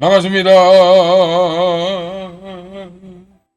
반갑습니다.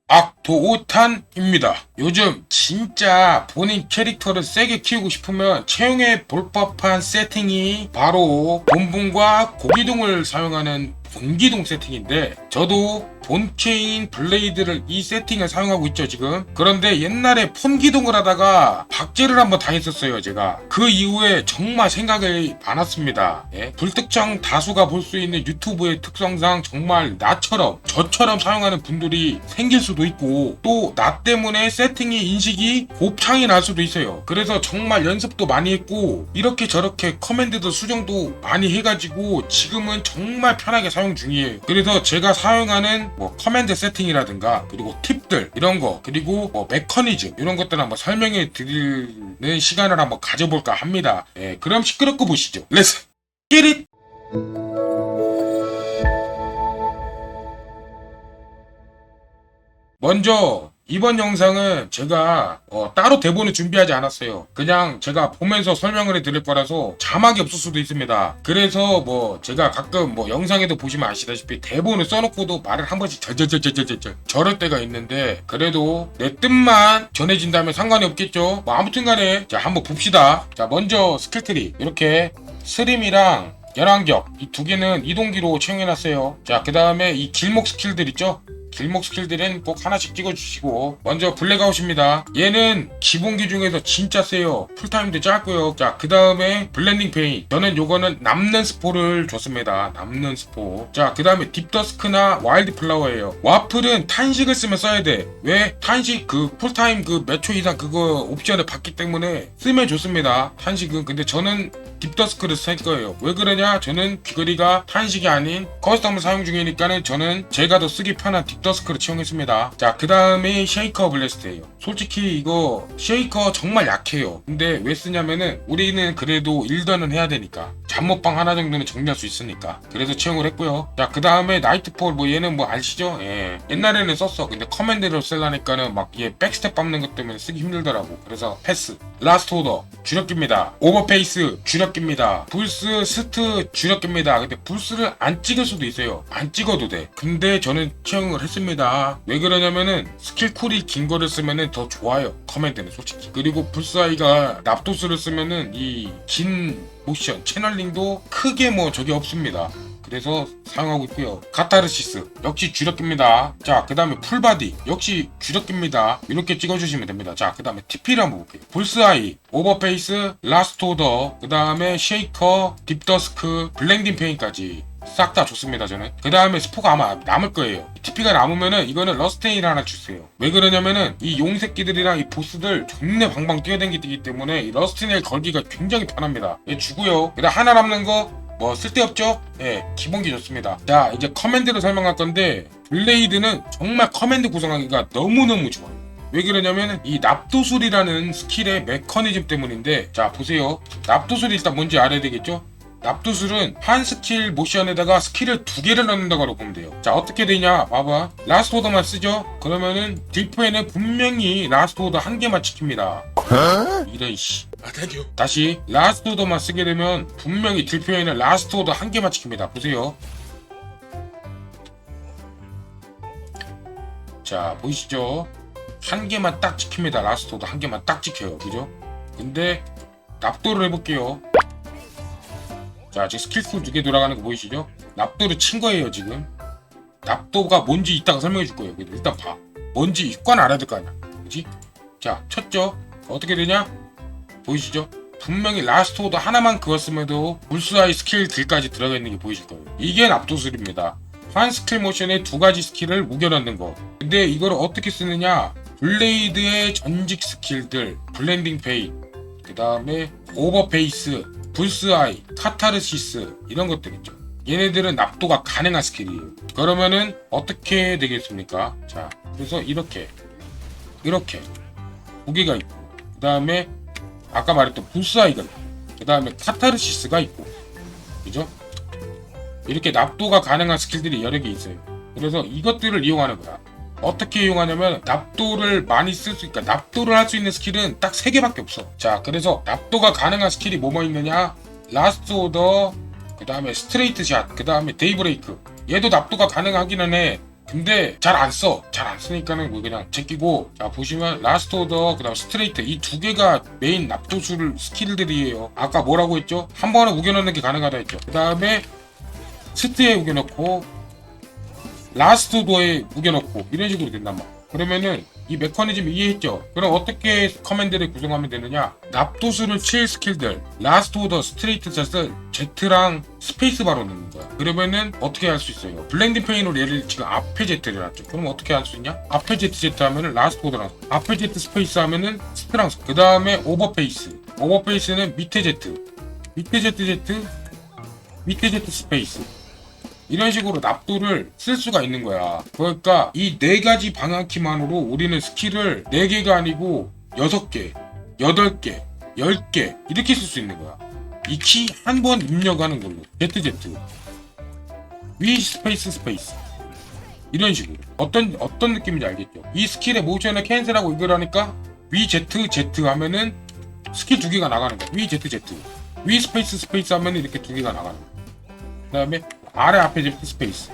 악도오탄입니다. 요즘 진짜 본인 캐릭터를 세게 키우고 싶으면 채용해 볼 법한 세팅이 바로 본분과 고기둥을 사용하는 본기둥 세팅인데 저도 본체인 블레이드를 이 세팅을 사용하고 있죠 지금. 그런데 옛날에 폰기둥을 하다가 박제를 한번 당했었어요 제가. 그 이후에 정말 생각이 많았습니다. 예? 불특정 다수가 볼 수 있는 유튜브의 특성상 정말 나처럼 저처럼 사용하는 분들이 생길 수도 있고 또 나 때문에 세팅의 인식이 곱창이 날 수도 있어요. 그래서 정말 연습도 많이 했고 이렇게 저렇게 커맨드도 수정도 많이 해가지고 지금은 정말 편하게 사용 중이에요. 그래서 제가 사용하는 뭐 커맨드 세팅이라든가 그리고 팁들 이런 거 그리고 뭐 메커니즘 이런 것들 한번 설명해 드리는 시간을 한번 가져볼까 합니다. 예, 그럼 시끄럽고 보시죠. 렛츠 끼릿 먼저 이번 영상은 제가 어, 따로 대본을 준비하지 않았어요. 그냥 제가 보면서 설명을 해드릴 거라서 자막이 없을 수도 있습니다. 그래서 뭐 제가 가끔 뭐 영상에도 보시면 아시다시피 대본을 써놓고도 말을 한 번씩 절절절절절절 저럴 때가 있는데 그래도 내 뜻만 전해진다면 상관이 없겠죠. 뭐 아무튼간에 자 한번 봅시다. 자 먼저 스킬트리 이렇게 스림이랑 열한격. 이 두 개는 이동기로 채용해놨어요. 자 그 다음에 이 길목 스킬들 있죠? 길목 스킬들은 꼭 하나씩 찍어주시고. 먼저 블랙아웃입니다. 얘는 기본기 중에서 진짜 세요. 풀타임도 짧고요. 자 그 다음에 블렌딩 페인. 저는 요거는 남는 스포를 줬습니다. 남는 스포. 자 그 다음에 딥더스크나 와일드 플라워예요. 와플은 탄식을 쓰면 써야 돼 왜? 탄식 그 풀타임 그 몇 초 이상 그거 옵션을 받기 때문에 쓰면 좋습니다. 탄식은. 근데 저는 딥더스크를 쓸 거예요. 왜 그러냐? 저는 귀걸이가 탄식이 아닌 커스텀을 사용 중이니까는 저는 제가 더 쓰기 편한 딥더스크를 채용했습니다. 자, 그 다음에 쉐이커 블래스트예요. 솔직히 이거 쉐이커 정말 약해요. 근데 왜 쓰냐면은 우리는 그래도 일던은 해야 되니까 잠못방 하나 정도는 정리할 수 있으니까 그래서 채용을 했고요. 자, 그 다음에 나이트폴 뭐 얘는 뭐 아시죠? 예. 옛날에는 썼어. 근데 커맨드로 쓰려니까는 막 얘 백스텝 밟는 것 때문에 쓰기 힘들더라고. 그래서 패스. 라스트 오더 주력기입니다. 오버페이스 주력기입니다. 불스 스트 주력기입니다. 근데 불스를 안 찍을 수도 있어요. 안 찍어도 돼. 근데 저는 채용을 했습니다. 왜 그러냐면은 스킬 쿨이 긴 거를 쓰면은 더 좋아요. 커맨드는 솔직히. 그리고 불스 아이가 납도스를 쓰면은 이 긴 모션 채널링도 크게 뭐 적이 없습니다. 그래서 사용하고 있고요. 카타르시스 역시 주력기입니다. 자, 그 다음에 풀바디 역시 주력기입니다. 이렇게 찍어주시면 됩니다. 자, 그 다음에 TP를 한번 볼게요. 볼스아이, 오버페이스, 라스트 오더, 그 다음에 쉐이커, 딥더스크, 블랭딩 페인까지 싹 다 좋습니다 저는 그 다음에 스포가 아마 남을 거예요 TP가 남으면은 이거는 러스테인 하나 주세요 왜 그러냐면은 이 용새끼들이랑 이 보스들 존내 방방 뛰어댕기기 때문에 이 러스테인을 걸기가 굉장히 편합니다 얘 주고요 그 다음 하나 남는 거 뭐 쓸데없죠? 예, 기본기 좋습니다. 자, 이제 커맨드로 설명할 건데 블레이드는 정말 커맨드 구성하기가 너무너무 좋아요. 왜 그러냐면 이 납도술이라는 스킬의 메커니즘 때문인데 자 보세요. 납도술이 일단 뭔지 알아야 되겠죠? 납도술은 한 스킬 모션에다가 스킬을 두 개를 넣는다고 보면 돼요. 자 어떻게 되냐? 봐봐. 라스트 오더만 쓰죠? 그러면은 딜프에는 분명히 라스트 오더 한 개만 지킵니다 이런 씨 다시 라스트 오더만 쓰게 되면 분명히 딜표에는 라스트 오더 한 개만 지킵니다 보세요 자 보이시죠 한 개만 딱 지킵니다. 라스토도 한 개만 딱 지켜요. 그죠? 근데 납도를 해볼게요. 자, 지금 스킬풀 두개 돌아가는 거 보이시죠? 납도를 친 거예요, 지금. 납도가 뭔지 이따가 설명해 줄 거예요. 일단 봐. 뭔지 이관 알아야 될 거 아니야. 그지? 자, 쳤죠? 어떻게 되냐? 보이시죠? 분명히 라스트 오더 하나만 그었음에도 불스아이 스킬들까지 들어가 있는 게 보이실 거예요. 이게 납도술입니다. 한 스킬 모션에 두 가지 스킬을 우겨 넣는 거. 근데 이걸 어떻게 쓰느냐? 블레이드의 전직 스킬들, 블렌딩 페이, 그 다음에 오버페이스, 불스아이, 카타르시스 이런 것들 있죠. 얘네들은 납도가 가능한 스킬이에요. 그러면은 어떻게 되겠습니까? 자, 그래서 이렇게, 이렇게 두 개가 있고, 그 다음에 아까 말했던 있고, 그 다음에 카타르시스가 있고, 그죠? 이렇게 납도가 가능한 스킬들이 여러 개 있어요. 그래서 이것들을 이용하는 거야. 어떻게 이용하냐면 납도를 많이 쓸 수 있으니까 납도를 할 수 있는 스킬은 딱세 개밖에 없어. 자, 그래서 납도가 가능한 스킬이 뭐뭐 있느냐? 라스트 오더, 그 다음에 스트레이트 샷, 그 다음에 데이브레이크. 얘도 납도가 가능하기는 해. 근데 잘 안 써. 잘 안 쓰니까는 뭐 그냥 제끼고 자 보시면 라스트 오더 그다음 스트레이트 이 두 개가 메인 납도술 스킬들이에요. 아까 뭐라고 했죠? 한 번에 우겨넣는 게 가능하다 했죠. 그다음에 스트에 우겨넣고 라스트 오더에 우겨넣고 이런 식으로 된단 말이야. 그러면은 이 메커니즘 이해했죠? 그럼 어떻게 커맨드를 구성하면 되느냐? 납도수를 칠 스킬들, 라스트 오더, 스트레이트 샷을 Z랑 스페이스 바로 넣는 거야. 그러면은 어떻게 할 수 있어요? 블렌딩 페인으로 얘를 지금 앞에 Z를 놨죠. 그럼 어떻게 할 수 있냐? 앞에 Z Z 하면은 라스트 오더랑 앞에 Z 스페이스 하면은 스트랑 그 다음에 오버페이스. 오버페이스는 밑에 Z, 밑에 Z Z, 밑에 Z 스페이스. 이런 식으로 납도를 쓸 수가 있는 거야. 그러니까 이 네 가지 방향키만으로 우리는 스킬을 네 개가 아니고 여섯 개, 여덟 개, 열 개 이렇게 쓸 수 있는 거야. 이 키 한 번 입력하는 걸로 ZZ 위 스페이스 스페이스 이런 식으로 어떤 어떤 느낌인지 알겠죠? 이 스킬의 모션을 캔슬하고 이거라니까 위 Z Z 하면은 스킬 두 개가 나가는 거야. 위 Z Z 위 스페이스 스페이스 하면은 이렇게 두 개가 나가는 거야. 그다음에 아래 앞에 Z 스페이스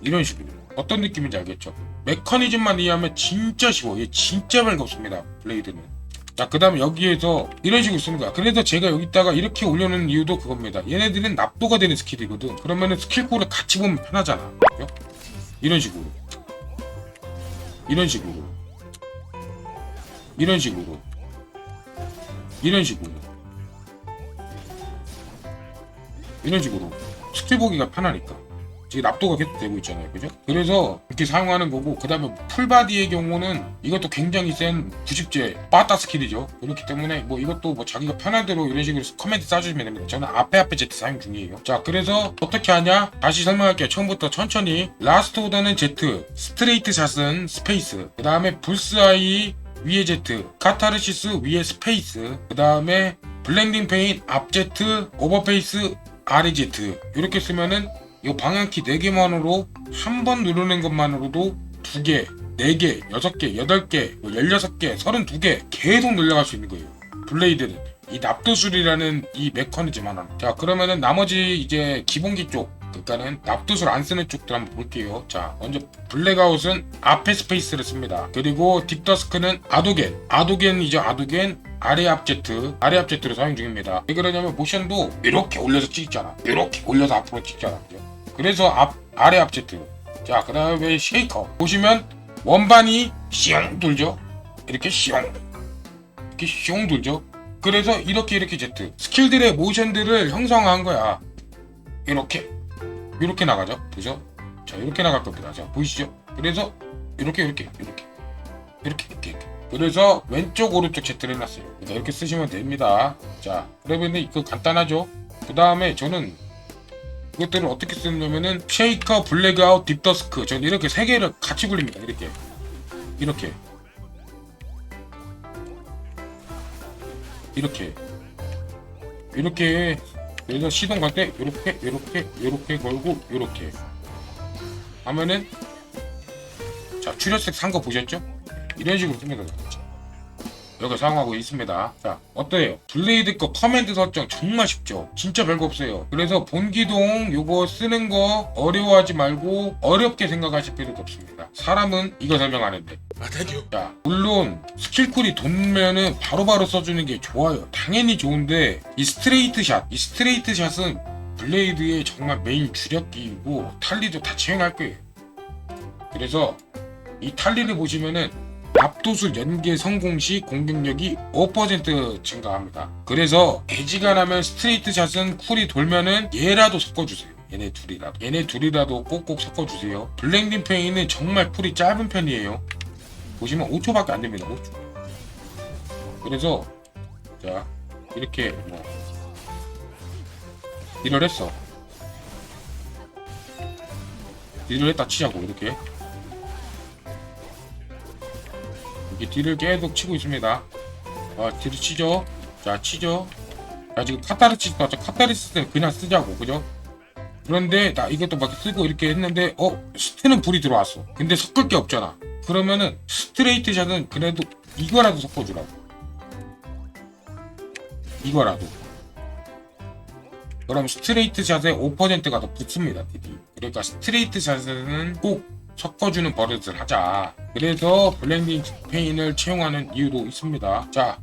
이런 식으로 어떤 느낌인지 알겠죠? 메커니즘만 이해하면 진짜 쉬워. 얘 진짜 별거 없습니다. 블레이드는. 자, 그 다음에 여기에서 이런 식으로 쓰는 거야. 그래서 제가 여기다가 이렇게 올려놓은 이유도 그겁니다. 얘네들은 납도가 되는 스킬이거든. 그러면은 스킬코를 같이 보면 편하잖아. 이런 식으로. 이런 식으로. 이런 식으로. 이런 식으로. 이런 식으로. 스킬 보기가 편하니까. 지금 납도가 계속 되고 있잖아요. 그죠? 그래서 이렇게 사용하는 거고, 그 다음에 풀바디의 경우는 이것도 굉장히 센 90제 빠따 스킬이죠. 그렇기 때문에 뭐 이것도 뭐 자기가 편한 대로 이런 식으로 커맨드 써주시면 됩니다. 저는 앞에 앞에 Z 사용 중이에요. 자, 그래서 어떻게 하냐? 다시 설명할게요. 처음부터 천천히. 라스트 오더는 Z, 스트레이트 샷은 스페이스, 그 다음에 불스아이 위에 Z, 카타르시스 위에 스페이스, 그 다음에 블렌딩 페인 앞 Z, 오버페이스 아래 Z 이렇게 쓰면은 이 방향키 4개만으로 한 번 누르는 것만으로도 2개, 4개, 6개, 8개, 16개, 32개 계속 늘려갈 수 있는 거예요. 블레이드는 이 납도술이라는 이 메커니즘 하나. 자 그러면은 나머지 이제 기본기 쪽 그러니까는 납도술 안 쓰는 쪽들 한번 볼게요. 자 먼저 블랙아웃은 앞에 스페이스를 씁니다. 그리고 딥더스크는 아도겐, 아도겐이죠 아도겐 아래 앞 Z, 아래 앞 Z로 사용 중입니다. 왜 그러냐면 모션도 이렇게 올려서 찍잖아. 이렇게 올려서 앞으로 찍잖아. 그래서 앞 아래 앞 Z. 자 그 다음에 쉐이커 보시면 원반이 슝 돌죠. 이렇게 슝 이렇게 슝 돌죠. 그래서 이렇게 이렇게 Z 스킬들의 모션들을 형성한 거야. 이렇게 이렇게 나가죠. 보죠? 자 이렇게 나갈 겁니다. 자 보이시죠? 그래서 이렇게 이렇게 이렇게 이렇게 이렇게, 이렇게. 그래서 왼쪽 오른쪽 Z를 해놨어요. 그래서 이렇게 쓰시면 됩니다. 자 그러면 이거 간단하죠? 그 다음에 저는 이것들을 어떻게 쓰냐면은 쉐이커, 블랙아웃, 딥더스크 저는 이렇게 세 개를 같이 굴립니다. 이렇게 이렇게 이렇게 이렇게 그래서 시동 갈 때 이렇게 이렇게 이렇게 걸고 이렇게 하면은 자 출혈색 산 거 보셨죠? 이런 식으로 씁니다. 여기 사용하고 있습니다. 자, 어때요? 블레이드 거 커맨드 설정 정말 쉽죠? 진짜 별거 없어요. 그래서 본기동 요거 쓰는 거 어려워하지 말고 어렵게 생각하실 필요도 없습니다. 사람은 이거 설명하는데. 아, 땡큐. 자, 물론 스킬쿨이 돈면은 바로바로 써주는 게 좋아요. 당연히 좋은데 이 스트레이트 샷, 이 스트레이트 샷은 블레이드의 정말 메인 주력기이고 탈리도 다 채용할 거예요. 그래서 이 탈리를 보시면은 압도술 연계 성공 시 공격력이 5% 증가합니다. 그래서 애지간하면 스트레이트 샷은 쿨이 돌면은 얘라도 섞어주세요. 얘네 둘이라도. 얘네 둘이라도 꼭꼭 섞어주세요. 블랭딩 페인은 정말 쿨이 짧은 편이에요. 보시면 5초밖에 안 됩니다. 5초. 그래서 자 이렇게 뭐 딜을 했어. 딜을 했다 치자고 이렇게 이렇게 딜을 계속 치고 있습니다. 아 딜을 치죠. 자 치죠. 자 지금 카타르치스 나왔죠. 카타르치스는 그냥 쓰자고 그죠? 그런데 나 이것도 막 쓰고 이렇게 했는데 어 스트는 불이 들어왔어. 근데 섞을 게 없잖아. 그러면은 스트레이트 샷은 그래도 이거라도 섞어주라고. 이거라도. 그럼 스트레이트 샷에 5%가 더 붙습니다. 딜이. 그러니까 스트레이트 샷에는 꼭 섞어주는 버릇을 하자. 그래서 블렌딩 스페인을 채용하는 이유도 있습니다. 자,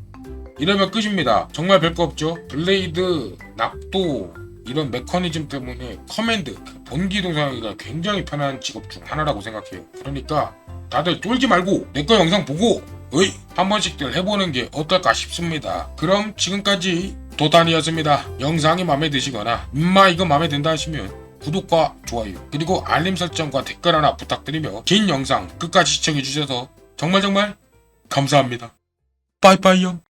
이러면 끝입니다. 정말 별거 없죠? 블레이드, 낙도, 이런 메커니즘 때문에 커맨드, 그 본기 동사하기가 굉장히 편한 직업 중 하나라고 생각해요. 그러니까 다들 쫄지 말고 내 거 영상 보고 어이 한 번씩들 해보는 게 어떨까 싶습니다. 그럼 지금까지 도단이었습니다. 영상이 마음에 드시거나 음마 이거 마음에 든다 하시면 구독과 좋아요 그리고 알림 설정과 댓글 하나 부탁드리며 긴 영상 끝까지 시청해주셔서 정말 정말 감사합니다. 빠이빠이요.